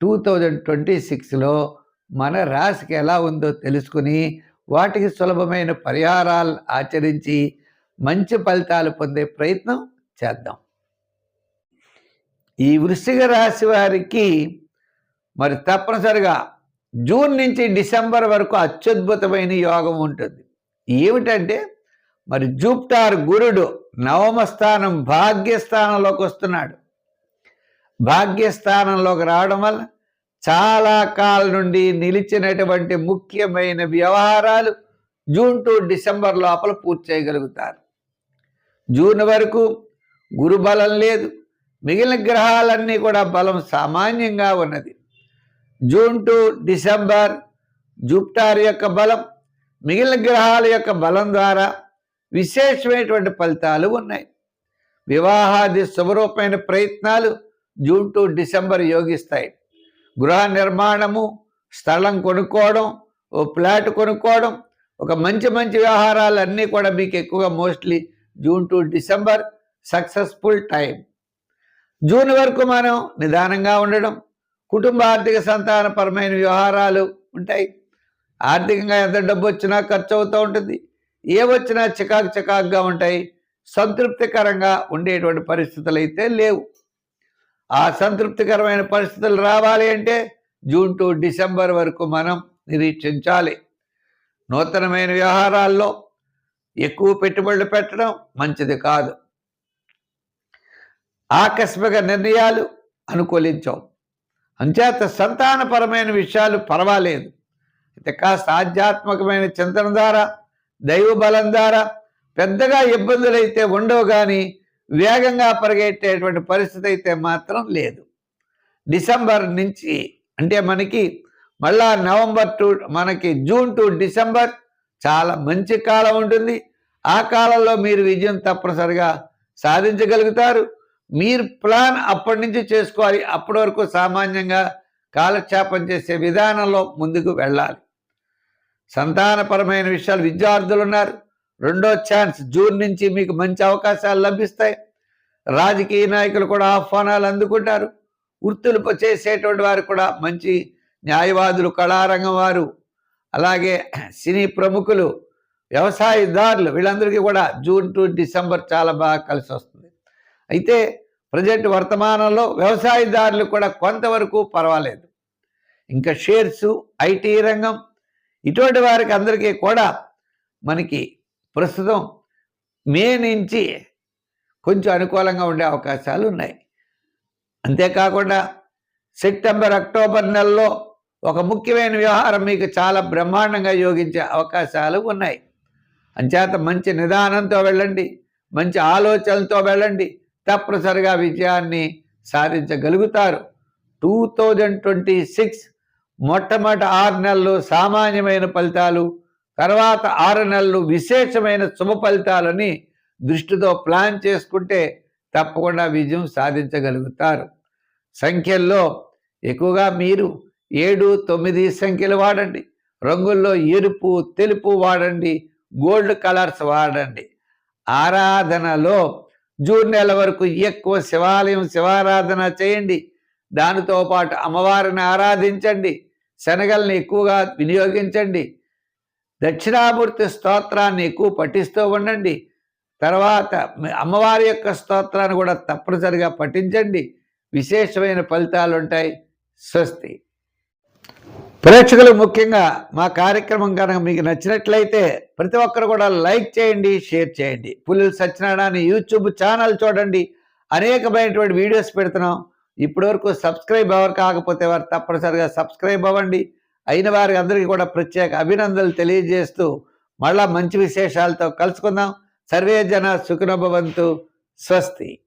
Two thousand twenty సిక్స్లో మన రాశికి ఎలా ఉందో తెలుసుకుని వాటికి సులభమైన పరిహారాలు ఆచరించి మంచి ఫలితాలు పొందే ప్రయత్నం చేద్దాం. ఈ వృశ్చిక రాశి వారికి మరి తప్పనిసరిగా జూన్ నుంచి డిసెంబర్ వరకు అత్యద్భుతమైన యోగం ఉంటుంది. ఏమిటంటే మరి జూప్టార్ గురుడు నవమ స్థానం భాగ్యస్థానంలోకి వస్తున్నాడు. భాగ్యస్థానంలోకి రావడం వల్ల చాలా కాలం నుండి నిలిచినటువంటి ముఖ్యమైన వ్యవహారాలు జూన్ టు డిసెంబర్ లోపల పూర్తి చేయగలుగుతారు. జూన్ వరకు గురు బలం లేదు. మిగిలిన గ్రహాలన్నీ కూడా బలం సామాన్యంగా ఉన్నది. జూన్ టు డిసెంబర్ జూప్టార్ యొక్క బలం మిగిలిన గ్రహాల యొక్క బలం ద్వారా విశేషమైనటువంటి ఫలితాలు ఉన్నాయి. వివాహాది శుభరూపమైన ప్రయత్నాలు జూన్ టు డిసెంబర్ యోగిస్తాయి. గృహ నిర్మాణము స్థలం కొనుక్కోవడం ఓ ఫ్లాట్ కొనుక్కోవడం ఒక మంచి మంచి వ్యవహారాలు అన్నీ కూడా మీకు ఎక్కువగా mostly June to December successful time June వరకు మనం నిదానంగా ఉండడం కుటుంబ ఆర్థిక సంతానపరమైన వ్యవహారాలు ఉంటాయి. ఆర్థికంగా ఎంత డబ్బు వచ్చినా ఖర్చు అవుతూ ఉంటుంది. ఏ వచ్చినా చికాకు చికాకుగా ఉంటాయి. సంతృప్తికరంగా ఉండేటువంటి పరిస్థితులు అయితే లేవు. ఆ సంతృప్తికరమైన పరిస్థితులు రావాలి అంటే జూన్ టు డిసెంబర్ వరకు మనం నిరీక్షించాలి. నూతనమైన వ్యవహారాల్లో ఎక్కువ పెట్టుబడులు పెట్టడం మంచిది కాదు. ఆకస్మిక నిర్ణయాలు అనుకూలించవు. అంచేత సంతానపరమైన విషయాలు పర్వాలేదు. అయితే కాస్త ఆధ్యాత్మికమైన చింతన ద్వారా దైవ బలం ద్వారా పెద్దగా ఇబ్బందులు అయితే ఉండవు కానీ వేగంగా పరిగెట్టేటువంటి పరిస్థితి అయితే మాత్రం లేదు. డిసెంబర్ నుంచి అంటే మనకి మళ్ళా నవంబర్ టు మనకి జూన్ టు డిసెంబర్ చాలా మంచి కాలం ఉంటుంది. ఆ కాలంలో మీరు విజయం తప్పనిసరిగా సాధించగలుగుతారు. మీరు ప్లాన్ అప్పటి నుంచి చేసుకోవాలి. అప్పటి వరకు సామాన్యంగా కాలక్షేపం చేసే విధానంలో ముందుకు వెళ్ళాలి. సంతానపరమైన విషయాలు విద్యార్థులు ఉన్నారు. రెండో ఛాన్స్ జూన్ నుంచి మీకు మంచి అవకాశాలు లభిస్తాయి. రాజకీయ నాయకులు కూడా ఆహ్వానాలు అందుకుంటారు. వృత్తులు చేసేటువంటి వారు కూడా మంచి న్యాయవాదులు కళారంగం వారు. అలాగే సినీ ప్రముఖులు వ్యవసాయదారులు వీళ్ళందరికీ కూడా జూన్ టు డిసెంబర్ చాలా బాగా కలిసి వస్తుంది. అయితే ప్రజెంట్ వర్తమానంలో వ్యవసాయదారులు కూడా కొంతవరకు పర్వాలేదు. ఇంకా షేర్సు ఐటీ రంగం ఇటువంటి వారికి అందరికీ కూడా మనకి ప్రస్తుతం మే నుంచి కొంచెం అనుకూలంగా ఉండే అవకాశాలు ఉన్నాయి. అంతేకాకుండా సెప్టెంబర్ అక్టోబర్ నెలలో ఒక ముఖ్యమైన వ్యవహారం మీకు చాలా బ్రహ్మాండంగా యోగించే అవకాశాలు ఉన్నాయి. అంచేత మంచి నిదానంతో వెళ్ళండి మంచి ఆలోచనలతో వెళ్ళండి తప్పనిసరిగా విజయాన్ని సాధించగలుగుతారు. టూ థౌజండ్ ట్వంటీ సిక్స్ మొట్టమొదటి ఆరు నెలలు సామాన్యమైన ఫలితాలు తర్వాత ఆరు నెలలు విశేషమైన శుభ ఫలితాలని దృష్టితో ప్లాన్ చేసుకుంటే తప్పకుండా విజయం సాధించగలుగుతారు. సంఖ్యల్లో ఎక్కువగా మీరు ఏడు తొమ్మిది సంఖ్యలు వాడండి. రంగుల్లో ఎరుపు తెలుపు వాడండి. గోల్డ్ కలర్స్ వాడండి. ఆరాధనలో జూన్ నెల వరకు ఎక్కువ శివాలయం శివారాధన చేయండి. దానితో పాటు అమ్మవారిని ఆరాధించండి. శనగల్ని ఎక్కువగా వినియోగించండి. దక్షిణామూర్తి స్తోత్రాన్ని ఎక్కువ పఠిస్తూ ఉండండి. తర్వాత అమ్మవారి యొక్క స్తోత్రాన్ని కూడా తప్పనిసరిగా పఠించండి. విశేషమైన ఫలితాలు ఉంటాయి. స్వస్తి. ప్రేక్షకులు ముఖ్యంగా మా కార్యక్రమం కనుక మీకు నచ్చినట్లయితే ప్రతి ఒక్కరు కూడా లైక్ చేయండి షేర్ చేయండి. పుల్లల సత్యనారాయణ యూట్యూబ్ ఛానల్ చూడండి. అనేకమైనటువంటి వీడియోస్ పెడుతున్నాం. ఇప్పటివరకు సబ్స్క్రైబ్ ఎవరు కాకపోతే వారు తప్పనిసరిగా సబ్స్క్రైబ్ అవ్వండి. అయిన వారికి అందరికీ కూడా ప్రత్యేక అభినందనలు తెలియజేస్తూ మళ్ళా మంచి విశేషాలతో కలుసుకుందాం. సర్వే జన సుఖనభవంతు స్వస్తి.